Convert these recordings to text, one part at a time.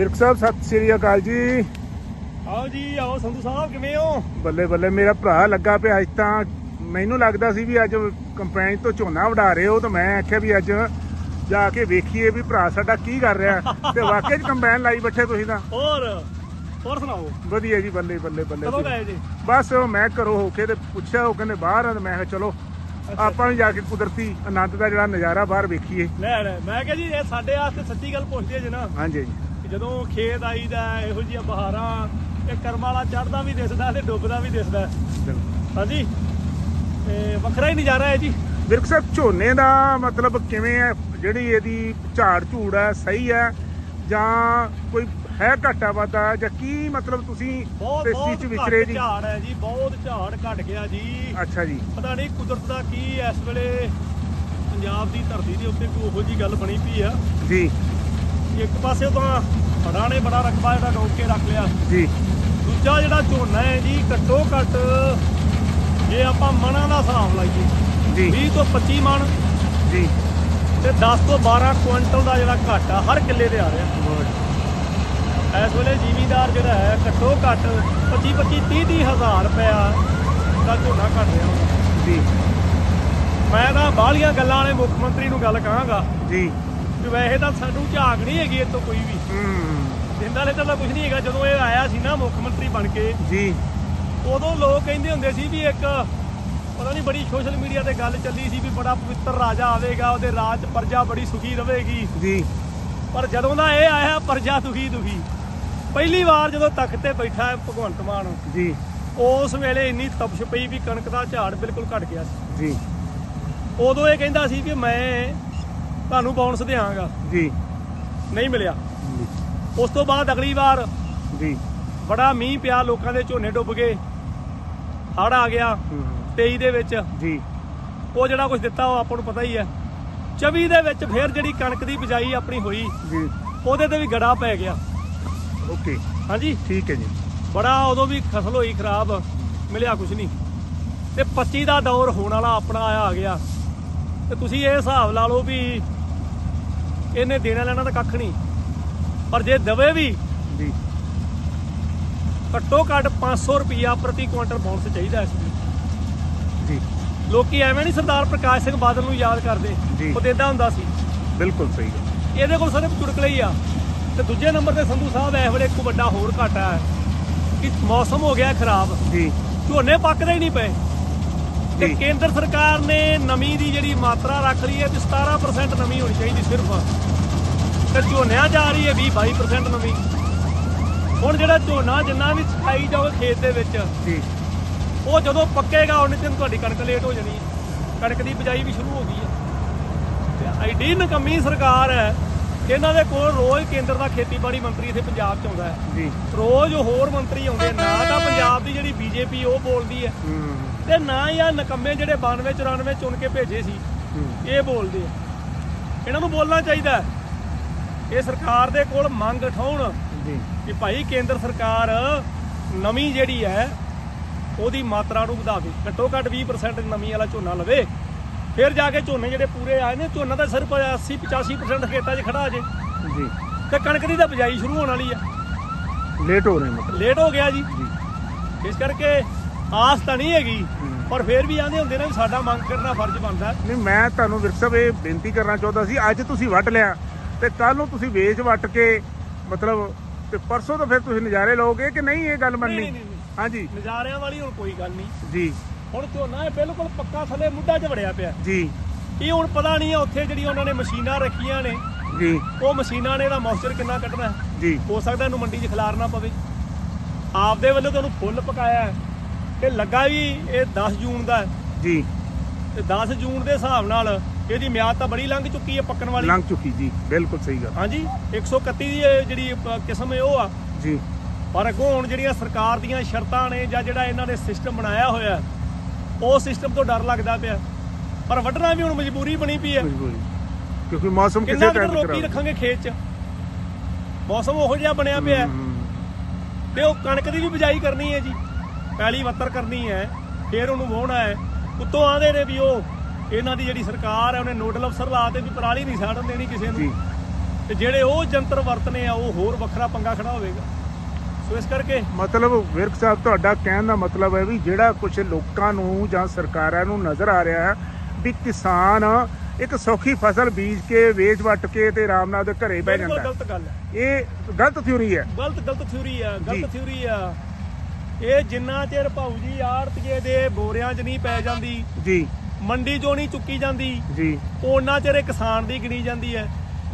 ਵਿਰਕ ਸਾਹਿਬ ਸਤਿ ਸ੍ਰੀ ਅਕਾਲ ਜੀ। ਆਓ ਜੀ ਆਓ ਸੰਧੂ ਸਾਹਿਬ ਕਿਵੇਂ ਹੋ? ਬੱਲੇ ਬੱਲੇ ਮੇਰਾ ਭਰਾ ਲੱਗਾ ਪਿਆ ਅੱਜ ਤਾਂ। ਮੈਨੂੰ ਲੱਗਦਾ ਸੀ ਵੀ ਅੱਜ ਕੰਪੈਨ ਤੋਂ ਝੋਨਾ ਵਢਾ ਰਹੇ ਹੋ ਤਾਂ ਮੈਂ ਆਖਿਆ ਵੀ ਅੱਜ ਜਾ ਕੇ ਵੇਖੀਏ ਵੀ ਭਰਾ ਸਾਡਾ ਕੀ ਕਰ ਰਿਹਾ। ਤੇ ਵਾਕਿਆ ਚ ਕੰਪੈਨ ਲਾਈ ਬੈਠੇ ਤੁਸੀਂ ਤਾਂ। ਹੋਰ ਹੋਰ ਸੁਣਾਓ? ਵਧੀਆ ਜੀ ਬੱਲੇ ਬੱਲੇ ਬੱਲੇ ਕਦੋਂ ਗਏ ਜੀ? ਬਸ ਮੈਂ ਘਰੋਂ ਹੋ ਕੇ ਤੇ ਪੁੱਛਿਆ ਉਹ ਕਹਿੰਦੇ ਬਾਹਰ ਆ ਤੇ ਮੈਂ ਕਿਹਾ ਚਲੋ ਆਪਾਂ ਵੀ ਜਾ ਕੇ ਕੁਦਰਤੀ ਆਨੰਦ ਦਾ ਜਿਹੜਾ ਨਜ਼ਾਰਾ ਬਾਹਰ ਵੇਖੀਏ। ਲੈ ਲੈ ਮੈਂ ਕਿਹਾ ਜੀ ਇਹ ਸਾਡੇ ਵਾਸਤੇ ਸੱਚੀ ਗੱਲ ਪੁੱਛਦੇ ਜੇ ਨਾ। ਹਾਂਜੀ। ਜਦੋਂ ਖੇਤ ਆਈਦਾ ਇਹੋ ਜਿਹੀਆਂ ਬਹਾਰਾਂ ਇਹ ਕਰਮ ਵਾਲਾ ਚੜਦਾ ਵੀ ਦਿਸਦਾ ਤੇ ਡੁੱਬਦਾ ਵੀ ਦਿਸਦਾ। ਹਾਂਜੀ? ਤੇ ਵੱਖਰਾ ਹੀ ਨਜ਼ਾਰਾ ਹੈ ਜੀ। ਵਿਰਕ ਸਾਹਿਬ ਝੋਨੇ ਦਾ ਮਤਲਬ ਕਿਵੇਂ ਹੈ? ਜਿਹੜੀ ਇਹਦੀ ਝਾੜ ਝੂੜ ਹੈ ਸਹੀ ਹੈ? ਜਾਂ ਕੋਈ ਹੈ ਘਾਟਾ ਵਾਧਾ? ਜਾਂ ਕੀ ਮਤਲਬ ਤੁਸੀਂ ਬਹੁਤ ਇਸ ਬਹੁਤ ਚੀਜ਼ ਚ ਵਿਚਰੇ ਘੱਟ ਜੀ? ਝਾੜ ਹੈ ਜੀ ਬਹੁਤ ਝਾੜ ਘਟ ਗਿਆ ਜੀ। ਅੱਛਾ ਜੀ। ਪਤਾ ਨਹੀਂ ਕੁਦਰਤ ਦਾ ਕੀ ਇਸ ਵੇਲੇ ਪੰਜਾਬ ਦੀ ਧਰਤੀ ਦੇ ਉੱਤੇ ਕੋਈ ਉਹੋ ਜੀ ਗੱਲ ਬਣੀ ਪਈ ਆ। ਜੀ। ਇੱਕ ਪਾਸੇ ਤਾਂ ਹੜ੍ਹਾਂ ਨੇ ਬੜਾ ਰਕਬਾ ਜਿਹੜਾ ਰੋਕ ਕੇ ਰੱਖ ਲਿਆ। ਜੀ। ਦੂਜਾ ਜਿਹੜਾ ਝੋਨਾ ਹੈ ਜੀ ਘੱਟੋ ਘੱਟ ਜੇ ਆਪਾਂ ਮਣਾਂ ਦਾ ਹਿਸਾਬ ਲਾਈਏ ਜੀ। 20 ਤੋਂ 25 ਮਣ। ਜੀ। ਤੇ 10 ਤੋਂ 12 ਕੁਇੰਟਲ ਦਾ ਜਿਹੜਾ ਘਾਟਾ ਹਰ ਕਿੱਲੇ ਤੇ ਆ ਰਿਹਾ। ਇਸ ਵੇਲੇ ਜ਼ਿਮੀਦਾਰ ਜਿਹੜਾ ਹੈ ਘੱਟੋ ਘੱਟ 25 25 30 30 ਹਜ਼ਾਰ ਰੁਪਇਆ ਦਾ ਝੋਨਾ ਘਟ ਰਿਹਾ। ਜੀ। ਮੈਂ ਤਾਂ ਬਾਹਲੀਆਂ ਗੱਲਾਂ ਵਾਲੇ ਮੁੱਖ ਮੰਤਰੀ ਨੂੰ ਗੱਲ ਕਹਾਂਗਾ। ਜੀ। ਕਿ ਵੈਸੇ ਤਾਂ ਸਾਨੂੰ ਝਾਕ ਨਹੀਂ ਹੈਗੀ ਤੋਂ ਕੋਈ ਵੀ। ਹੂੰ। ਦਿੰਦਾ ਲੈ ਤਾਂ ਕੁਝ ਨਹੀਂ ਹੈਗਾ। ਜਦੋਂ ਇਹ ਆਇਆ ਸੀ ਨਾ ਮੁੱਖ ਮੰਤਰੀ ਬਣ ਕੇ ਜੀ। ਉਦੋਂ ਲੋਕ ਕਹਿੰਦੇ ਹੁੰਦੇ ਸੀ ਵੀ ਇੱਕ ਪਤਾ ਨਹੀਂ ਬੜੀ ਸੋਸ਼ਲ ਮੀਡੀਆ ਤੇ ਗੱਲ ਚੱਲੀ ਸੀ ਵੀ ਬੜਾ ਪਵਿੱਤਰ ਰਾਜਾ ਆਵੇਗਾ ਉਹਦੇ ਰਾਜ ਪ੍ਰਜਾ ਬੜੀ ਸੁਖੀ ਰਹੇਗੀ। ਜੀ। ਪਰ ਜਦੋਂ ਦਾ ਇਹ ਆਇਆ ਪ੍ਰਜਾ ਦੁਖੀ ਦੁਖੀ। ਪਹਿਲੀ ਵਾਰ ਜਦੋਂ ਤਖਤ ਤੇ ਬੈਠਾ ਹੈ ਭਗਵੰਤ ਮਾਨ ਜੀ। ਉਸ ਵੇਲੇ ਇੰਨੀ ਤਪਸ਼ ਪਈ ਵੀ ਕਣਕ ਦਾ ਝਾੜ ਬਿਲਕੁਲ ਘਟ ਗਿਆ ਸੀ। ਜੀ। ਉਦੋਂ ਇਹ ਕਹਿੰਦਾ ਸੀ ਕਿ ਮੈਂ ਤੁਹਾਨੂੰ ਬੋਨਸ ਦੇਵਾਂਗਾ ਜੀ। ਨਹੀਂ ਮਿਲਿਆ। ਉਸ ਤੋਂ ਬਾਅਦ ਅਗਲੀ ਵਾਰ ਜੀ। ਬੜਾ ਮੀਂਹ ਪਿਆ ਲੋਕਾਂ ਦੇ ਝੋਨੇ ਡੁੱਬ ਗਏ। ਹੜ ਆ ਗਿਆ। ਹੂੰ, 23 ਦੇ ਵਿੱਚ। ਜੀ। ਉਹ ਜਿਹੜਾ ਕੁਝ ਦਿੱਤਾ ਉਹ ਆਪਾਂ ਨੂੰ ਪਤਾ ਹੀ ਹੈ। 24 ਦੇ ਵਿੱਚ ਫਿਰ ਜਿਹੜੀ ਕਣਕ ਦੀ ਬਿਜਾਈ ਆਪਣੀ ਹੋਈ ਜੀ। ਉਹਦੇ ਤੇ ਵੀ ਗੜਾ ਪੈ ਗਿਆ। ਓਕੇ। ਹਾਂਜੀ। ਠੀਕ ਹੈ ਜੀ। ਬੜਾ ਉਦੋਂ ਵੀ ਫਸਲ ਹੋਈ ਖਰਾਬ ਮਿਲਿਆ ਕੁਝ ਨਹੀਂ। ਤੇ 25 ਦਾ ਦੌਰ ਹੋਣ ਵਾਲਾ ਆਪਣਾ ਆਇਆ ਆ ਗਿਆ। ਤੇ ਤੁਸੀਂ ਇਹ ਹਿਸਾਬ ਲਾ ਲਓ ਵੀ ਇਹਨੇ ਦੇਣਾ ਲੈਣਾ ਤਾਂ ਕੱਖ ਨਹੀਂ। ਪਰ ਜੇ ਦਵੇ ਵੀ ਜੀ। ਘੱਟੋ ਘੱਟ 500 ਰੁਪਿਆ ਪ੍ਰਤੀ ਕੁਇੰਟਲ ਬੋਨਸ ਚਾਹੀਦਾ ਇਸ ਵੇਲੇ ਜੀ। ਲੋਕੀ ਐਵੇਂ ਨਹੀਂ ਸਰਦਾਰ ਪ੍ਰਕਾਸ਼ ਸਿੰਘ ਬਾਦਲ ਨੂੰ ਯਾਦ ਕਰਦੇ। ਉਹ ਦਿੰਦਾ ਹੁੰਦਾ ਸੀ। ਬਿਲਕੁਲ ਸਹੀ ਹੈ ਇਹਦੇ ਕੋਲ ਸਿਰਫ ਚੁਟਕਲੇ ਹੀ ਆ। ਤੇ ਦੂਜੇ ਨੰਬਰ ਤੇ ਸੰਧੂ ਸਾਹਿਬ ਇਸ ਵੇਲੇ ਇੱਕ ਵੱਡਾ ਹੋਰ ਘਾਟਾ ਹੈ ਕਿ ਮੌਸਮ ਹੋ ਗਿਆ ਖਰਾਬ। ਜੀ। ਝੋਨੇ ਪੱਕਦੇ ਹੀ ਨਹੀਂ ਪਏ। ਤੇ। ਕੇਂਦਰ ਸਰਕਾਰ ਨੇ ਨਮੀ ਦੀ ਜਿਹੜੀ ਮਾਤਰਾ ਰੱਖ ਲਈ ਹੈ ਤੇ 17% ਨਮੀ ਹੋਣੀ ਚਾਹੀਦੀ ਸਿਰਫ। ਤੇ ਝੋਨਿਆਂ ਜਾ ਰਹੀ ਹੈ 20 22% ਨਮੀ। ਹੁਣ ਜਿਹੜਾ ਝੋਨਾ ਜਿੰਨਾ ਵੀ ਸਿਖਾਈ ਜਾਵੇ ਖੇਤ ਦੇ ਵਿੱਚ ਜੀ। ਉਹ ਜਦੋਂ ਪੱਕੇਗਾ ਉਹਨੇ ਦਿਨ ਤੁਹਾਡੀ ਕਣਕ ਲੇਟ ਹੋ ਜਾਣੀ। ਕਣਕ ਦੀ ਬਿਜਾਈ ਵੀ ਸ਼ੁਰੂ ਹੋ ਗਈ ਹੈ। ਤੇ ਐਡੀ ਨਕਮੀ ਸਰਕਾਰ ਹੈ ਇਹਨਾਂ ਦੇ ਕੋਲ ਰੋਜ਼ ਕੇਂਦਰ ਦਾ ਖੇਤੀਬਾੜੀ ਮੰਤਰੀ ਇੱਥੇ ਪੰਜਾਬ 'ਚ ਆਉਂਦਾ ਹੈ। ਜੀ। ਰੋਜ਼ ਹੋਰ ਮੰਤਰੀ ਆਉਂਦੇ ਨਾ ਤਾਂ ਪੰਜਾਬ ਦੀ ਜਿਹੜੀ ਬੀਜੇਪੀ ਉਹ ਬੋਲਦੀ ਹੈ। ਹੂੰ। ਤੇ ਨਾ ਹੀ ਆ ਨਕੰਮੇ ਜਿਹੜੇ 92 94 ਚੁਣ ਕੇ ਭੇਜੇ ਸੀ ਹੂੰ, ਇਹ ਬੋਲਦੇ ਆ। ਇਹਨਾਂ ਨੂੰ ਬੋਲਣਾ ਚਾਹੀਦਾ ਹੈ। ਇਹ ਸਰਕਾਰ ਦੇ ਕੋਲ ਮੰਗ ਉਠਾਉਣ ਜੀ। ਕਿ ਭਾਈ ਕੇਂਦਰ ਸਰਕਾਰ ਨਵੀਂ ਜਿਹੜੀ ਹੈ ਉਹਦੀ ਮਾਤਰਾ ਨੂੰ ਵਧਾਵੇ। ਘੱਟੋ ਘੱਟ 20% ਨਵੀਂ ਵਾਲਾ ਝੋਨਾ ਲਵੇ। ਫਿਰ ਜਾ ਕੇ ਝੋਨੇ ਜਿਹੜੇ ਪੂਰੇ ਆਏ ਨੇ ਝੋਨਾ ਤਾਂ ਸਿਰਫ 80 85% ਖੇਤਾਂ 'ਚ ਖੜਾ ਜੇ। ਜੀ। ਤੇ ਕਣਕ ਦੀ ਤਾਂ ਬਿਜਾਈ ਸ਼ੁਰੂ ਹੋਣ ਵਾਲੀ ਆ। ਲੇਟ ਹੋ ਰਹੇ ਮਤਲਬ ਲੇਟ ਹੋ ਗਿਆ ਜੀ। ਜੀ। ਇਸ ਕਰਕੇ ਆਸ ਤਾਂ ਨਹੀਂ ਹੈਗੀ। ਪਰ ਫਿਰ ਵੀ ਆਂਦੇ ਹੁੰਦੇ ਨੇ ਵੀ ਸਾਡਾ ਮੰਗ ਕਰਨਾ ਫਰਜ਼ ਬਣਦਾ। ਨਹੀਂ ਮੈਂ ਤੁਹਾਨੂੰ ਵਿਰਕ ਸਾਹਿਬ ਇਹ ਬੇਨਤੀ ਕਰਨਾ ਚਾਹੁੰਦਾ ਸੀ ਅੱਜ ਤੁਸੀਂ ਵੱਟ ਲਿਆ ਤੇ ਕੱਲ ਨੂੰ ਤੁਸੀਂ ਵੇਚ ਵੱਟ ਕੇ ਮਤਲਬ ਤੇ ਪਰਸੋਂ ਤੋਂ ਫਿਰ ਤੁਸੀਂ ਨਜ਼ਾਰੇ ਲਓਗੇ ਕਿ ਨਹੀਂ ਇਹ ਗੱਲ ਨਹੀਂ। ਹਾਂਜੀ। ਨਜ਼ਾਰਿਆਂ ਵਾਲੀ ਹੁਣ ਕੋਈ ਗੱਲ ਨਹੀਂ। ਜੀ। ਹੁਣ ਝੋਨਾ ਇਹ ਬਿਲਕੁਲ ਪੱਕਾ ਥੱਲੇ ਮੁੱਢਾ 'ਚ ਵੜਿਆ ਪਿਆ। ਜੀ। ਇਹ ਹੁਣ ਪਤਾ ਨਹੀਂ ਆ ਉੱਥੇ ਜਿਹੜੀ ਉਹਨਾਂ ਨੇ ਮਸ਼ੀਨਾਂ ਰੱਖੀਆਂ ਨੇ ਜੀ। ਉਹ ਮਸ਼ੀਨਾਂ ਨੇ ਇਹਦਾ ਮੌਇਸਚਰ ਕਿੰਨਾ ਕੱਢਣਾ। ਜੀ। ਹੋ ਸਕਦਾ ਇਹਨੂੰ ਮੰਡੀ 'ਚ ਖਿਲਾਰਨਾ ਪਵੇ। ਆਪਦੇ ਵੱਲੋਂ ਤੁਹਾਨੂੰ ਫੁੱਲ ਪਕਾਇਆ ਹੈ। ਤੇ ਲੱਗਾ ਵੀ ਇਹ 10 ਜੂਨ ਦਾ ਜੀ। ਤੇ 10 ਜੂਨ ਦੇ ਹਿਸਾਬ ਨਾਲ ਇਹਦੀ ਮਿਆਦ ਤਾਂ ਬੜੀ ਲੰਘ ਚੁੱਕੀ ਹੈ ਪੱਕਣ ਵਾਲੀ। ਲੰਘ ਚੁੱਕੀ ਜੀ ਬਿਲਕੁਲ ਸਹੀ ਗੱਲ। ਹਾਂਜੀ 131 ਦੀ ਜਿਹੜੀ ਕਿਸਮ ਹੈ ਉਹ ਆ। ਜੀ। ਪਰ ਅੱਗੋਂ ਹੁਣ ਜਿਹੜੀਆਂ ਸਰਕਾਰ ਦੀਆਂ ਸ਼ਰਤਾਂ ਨੇ ਜਾਂ ਜਿਹੜਾ ਇਹਨਾਂ ਨੇ ਸਿਸਟਮ ਬਣਾਇਆ ਹੋਇਆ ਉਹ ਸਿਸਟਮ ਤੋਂ ਡਰ ਲੱਗਦਾ ਪਿਆ। ਪਰ ਵੱਢਣਾ ਵੀ ਹੁਣ ਮਜਬੂਰੀ ਬਣੀ ਪਈ ਹੈ। ਮਜਬੂਰੀ। ਕਿਉਂਕਿ ਮੌਸਮ ਕਿਸੇ ਟਾਈਮ ਰੋਕੀ ਰੱਖਾਂਗੇ ਖੇਤ 'ਚ? ਮੌਸਮ ਉਹੋ ਜਿਹਾ ਬਣਿਆ ਪਿਆ। ਤੇ ਉਹ ਕਣਕ ਦੀ ਵੀ ਬਿਜਾਈ ਕਰਨੀ ਹੈ ਜੀ। ਪਹਿਲੀ ਵੱਤਰ ਕਰਨੀ ਹੈ ਫਿਰ ਉਹਨੂੰ ਵਾਹੁਣਾ ਹੈ। ਉੱਤੋਂ ਆਂਦੇ ਨੇ ਵੀ ਉਹ ਇਹਨਾਂ ਦੀ ਜਿਹੜੀ ਸਰਕਾਰ ਹੈ ਉਹਨੇ ਨੋਡਲ ਅਫਸਰ ਲਾਤੇ ਵੀ ਪਰਾਲੀ ਨਹੀਂ ਸਾੜਨ ਦੇਣੀ ਕਿਸੇ ਨੂੰ। ਤੇ ਜਿਹੜੇ ਉਹ ਜੰਤਰ ਵਰਤਨੇ ਆ ਉਹ ਹੋਰ ਵੱਖਰਾ ਪੰਗਾ ਖੜਾ ਹੋਵੇਗਾ। ਸੋ ਇਸ ਕਰਕੇ ਮਤਲਬ ਵਿਰਕ ਸਾਹਿਬ ਤੁਹਾਡਾ ਕਹਿਣ ਦਾ ਮਤਲਬ ਹੈ ਵੀ ਜਿਹੜਾ ਕੁਝ ਲੋਕਾਂ ਨੂੰ ਜਾਂ ਸਰਕਾਰਾਂ ਨੂੰ ਨਜ਼ਰ ਆ ਰਿਹਾ ਹੈ ਵੀ ਕਿਸਾਨ ਇੱਕ ਸੌਖੀ ਫਸਲ ਬੀਜ ਕੇ ਵੇਚ ਵੱਟ ਕੇ ਤੇ ਆਰਾਮ ਨਾਲ ਉਹਦੇ ਘਰੇ ਬਹਿ ਜਾਂਦਾ ਗਲਤ ਗੱਲ ਹੈ। ਹੈ। ਇਹ ਗਲਤ ਥਿਊਰੀ ਹੈ। ਗਲਤ ਗਲਤ ਥਿਊਰੀ ਜੀ। ਗਲਤ ਥਿਊਰੀ ਆ। ਇਹ ਜਿੰਨਾ ਚਿਰ ਭਾਊ ਜੀ ਆੜਤੀਏ ਦੇ ਬੋਰਿਆਂ 'ਚ ਨਹੀਂ ਪੈ ਜਾਂਦੀ ਜੀ। ਮੰਡੀ 'ਚੋਂ ਨਹੀਂ ਚੁੱਕੀ ਜਾਂਦੀ ਜੀ। ਉਹਨਾਂ ਚਿਰ ਇਹ ਕਿਸਾਨ ਦੀ ਗਿਣੀ ਜਾਂਦੀ ਹੈ।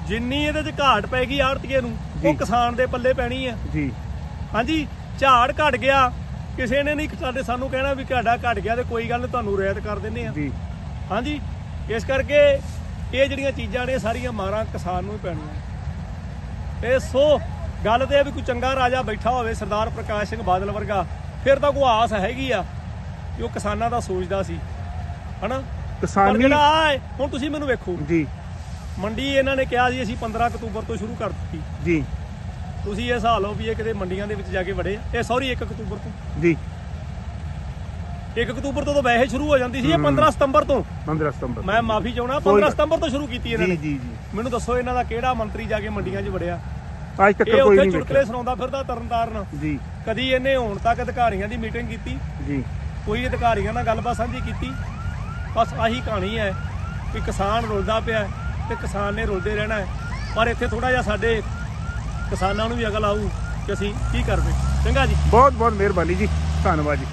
ਜਿੰਨੀ ਇਹਦੇ 'ਚ ਘਾਟ ਪੈ ਗਈ ਆੜਤੀਏ ਨੂੰ। ਉਹ ਕਿਸਾਨ ਦੇ ਪੱਲੇ ਪੈਣੀ ਹੈ। ਜੀ। ਹਾਂਜੀ ਝਾੜ ਘਟ ਗਿਆ ਕਿਸੇ ਨੇ ਨਹੀਂ ਸਾਡੇ ਸਾਨੂੰ ਕਹਿਣਾ ਵੀ ਘਾੜਾ ਘਟ ਗਿਆ ਤੇ ਕੋਈ ਗੱਲ ਨੀ ਤੁਹਾਨੂੰ ਰਿਆਇਤ ਕਰ ਦਿੰਨੇ ਆ ਜੀ। ਹਾਂਜੀ ਇਸ ਕਰਕੇ ਇਹ ਜਿਹੜੀਆਂ ਚੀਜ਼ਾਂ ਨੇ ਸਾਰੀਆਂ ਮਾਰਾਂ ਕਿਸਾਨ ਨੂੰ ਹੀ ਪੈਣੀਆਂ। ਤੇ ਸੋ ਗੱਲ ਤੇ ਇਹ ਵੀ ਕੋਈ ਚੰਗਾ ਰਾਜਾ ਬੈਠਾ ਹੋਵੇ ਸਰਦਾਰ ਪ੍ਰਕਾਸ਼ ਸਿੰਘ ਬਾਦਲ ਵਰਗਾ ਫਿਰ ਤਾਂ ਕੋਈ ਆਸ ਹੈਗੀ ਆ ਕਿ ਉਹ ਕਿਸਾਨਾਂ ਦਾ ਸੋਚਦਾ ਸੀ। ਹਨਾ? ਪਰ ਕਿਸਾਨੀ ਜਿਹੜਾ ਹੁਣ ਤੁਸੀਂ ਮੈਨੂੰ ਵੇਖੋ। ਜੀ। ਮੰਡੀ ਇਹਨਾਂ ਨੇ ਕਿਹਾ ਸੀ ਅਸੀਂ 15 ਅਕਤੂਬਰ ਤੋਂ ਸ਼ੁਰੂ ਕਰ ਦਿੱਤੀ ਜੀ। ਤੁਸੀਂ ਇਹ ਹਿਸਾਬ ਲਓ ਵੀ ਇਹ ਕਿਤੇ ਮੰਡੀਆਂ ਦੇ ਵਿੱਚ ਜਾ ਕੇ ਵੜੇ ਇਹ ਸੌਰੀ 1 ਅਕਤੂਬਰ ਤੋਂ। ਜੀ। 1 ਅਕਤੂਬਰ ਤੋਂ ਤਾਂ ਵੈਸੇ ਸ਼ੁਰੂ ਹੋ ਜਾਂਦੀ ਸੀ ਇਹ 15 ਸਤੰਬਰ ਤੋਂ। 15 ਸਤੰਬਰ ਮੈਂ ਮਾਫੀ ਚਾਹਣਾ ਕੋਈ 15 ਗੱਲ। ਸਤੰਬਰ ਤੋਂ ਸ਼ੁਰੂ ਕੀਤੀ ਇਹਨਾਂ ਜੀ ਨੇ। ਜੀ ਜੀ। ਮੈਨੂੰ ਦੱਸੋ ਇਹਨਾਂ ਦਾ ਕਿਹੜਾ ਮੰਤਰੀ ਜਾ ਕੇ ਮੰਡੀਆਂ 'ਚ ਵੜਿਆ? ਅੱਜ ਤੱਕ ਇਹ ਕੋਈ ਉੱਥੇ ਨਹੀਂ ਚੁਟਕਲੇ ਵੇਖਿਆ। ਸੁਣਾਉਂਦਾ ਫਿਰਦਾ ਤਰਨਤਾਰਨ। ਜੀ। ਕਦੀ ਇਹਨੇ ਹੁਣ ਤੱਕ ਅਧਿਕਾਰੀਆਂ ਦੀ ਮੀਟਿੰਗ ਕੀਤੀ। ਜੀ। ਕੋਈ ਅਧਿਕਾਰੀਆਂ ਨਾਲ ਗੱਲਬਾਤ ਸਾਂਝੀ ਕੀਤੀ। ਬਸ ਆਹੀ ਕਹਾਣੀ ਹੈ ਕਿ ਕਿਸਾਨ ਰੁਲਦਾ ਪਿਆ ਹੈ ਤੇ ਕਿਸਾਨ ਨੇ ਰੁਲਦੇ ਰਹਿਣਾ ਹੈ। ਪਰ ਇੱਥੇ ਥੋੜਾ ਜਿਹਾ ਸਾਡੇ ਕਿਸਾਨਾਂ ਨੂੰ ਵੀ ਅਕਲ ਆਊ ਕਿ ਅਸੀਂ ਕੀ ਕਰਦੇ। ਚੰਗਾ ਜੀ। ਬਹੁਤ ਬਹੁਤ ਮਿਹਰਬਾਨੀ ਜੀ। ਧੰਨਵਾਦ ਜੀ।